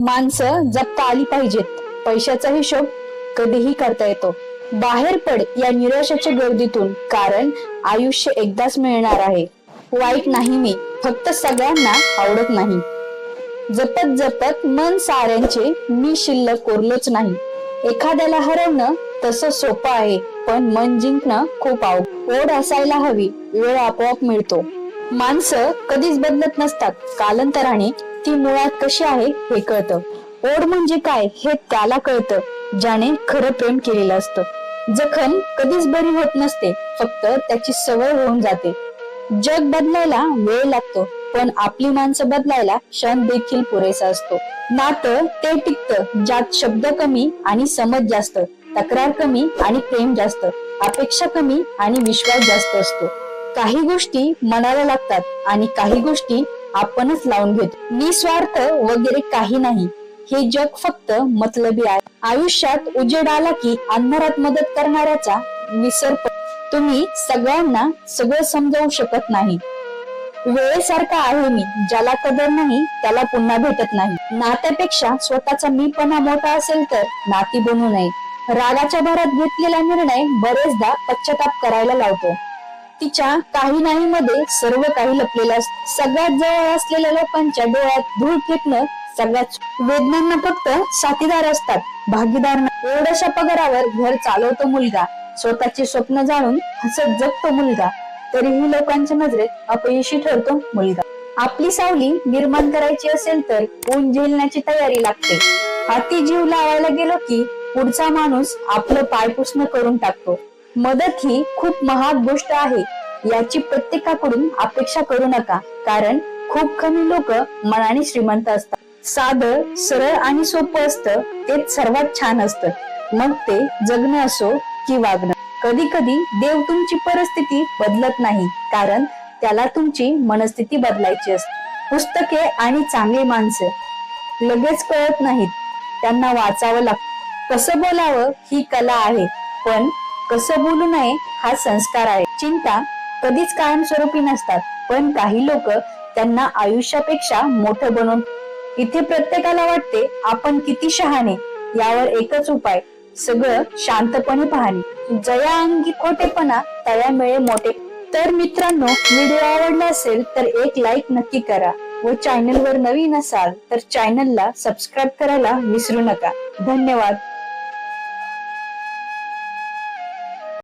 माणसं जपता आली पाहिजेत. पैशाचा हिशोब कधीही करता येतो. बाहेर पड या निराशाच्या गर्दीतून कारण आयुष्य एकदाच मिळणार आहे. वाईट नाही मी फक्त सगळ्यांना आवडत नाही. जपत जपत मन साऱ्यांचे मी शिल्लक कोरलोच नाही. एखाद्याला हरवणं तसं सोपं आहे पण मन जिंकणं खूप आव ओढ असायला हवी वेळ आपोआप मिळतो. माणसं कधीच बदलत नसतात. कालांतराने ती मुळात कशी आहे हे कळतं. ओढ म्हणजे काय हे त्याला कळतं ज्याने खरं प्रेम केलेलं असतं. जखम कधीच बरी होत नसते फक्त त्याची सवय होऊन जाते. जग बदलायला वेळ लागतो पण आपली माणसं बदलायला क्षण देखील पुरेसा असतो. नातं ते टिकतं ज्यात शब्द कमी आणि समज जास्त तक्रार कमी आणि प्रेम जास्त अपेक्षा कमी आणि विश्वास जास्त असतो. काही गोष्टी मनाला लागतात आणि काही गोष्टी आपणच लावून घेतो. निस्वार्थ वगैरे काही नाही. हे जग फक्त मतलबी आहे. आयुष्यात उजेड आला की अंधारात मदत करणाऱ्याचा विसर तुम्ही सगळ्यांना सगळं समजावू शकत नाही. वेळेसारखा आहे मी ज्याला कदर नाही त्याला पुन्हा भेटत नाही. नात्यापेक्षा स्वतःचा मीपणा मोठा असेल तर नाती बनू नये. रागाच्या भरात घेतलेला निर्णय बरेचदा पश्चाताप करायला लावतो. तिच्या काही नाही मध्ये सर्व काही लपलेलं सगळ्यात जवळ असलेल्या लोकांच्या डोळ्यात धूळ फेकणं सगळ्यात वेदनांना फक्त साथीदार असतात. भागीदार एवढ्याशा पगारावर घर चालवतो मुलगा. स्वतःची स्वप्न जाणून हसत जगतो मुलगा. तरीही लोकांच्या नजरेत अपयशी ठरतो मुलगा. आपली सावली निर्माण करायची असेल तर ऊन झेलण्याची तयारी लागते. हाती जीव लावायला गेलो की पुढचा माणूस आपलं पायपुसणं करून टाकतो. मदत ही खूप महाग गोष्ट आहे. याची प्रत्येकाकडून अपेक्षा करू नका कारण खूप कमी लोक मनाने श्रीमंत असतात. साध सरळ आणि सोपं असतं तेच सर्वात छान असतं. मग ते जगणं असो की वागणं. कधी कधी देव तुमची परिस्थिती बदलत नाही कारण त्याला तुमची मनस्थिती बदलायची असते. पुस्तके आणि चांगली माणसं. लगेच कळत नाहीत. त्यांना वाचावं लागतं कसं बोलावं ही कला आहे पण कसं बोलू नये हा संस्कार आहे. चिंता कधीच कायमस्वरूपी नसतात पण काही लोक त्यांना आयुष्यापेक्षा मोठं बनवून इथे प्रत्येकाला वाटते आपण किती शहाणे यावर एकच उपाय सगळं शांतपणे पाहणे. जया अंगी खोटेपणा तया मिळे मोठे. तर मित्रांनो व्हिडिओ आवडला असेल तर एक लाईक नक्की करा व चॅनल वर नवीन असाल तर चॅनलला सबस्क्राईब करायला विसरू नका. धन्यवाद.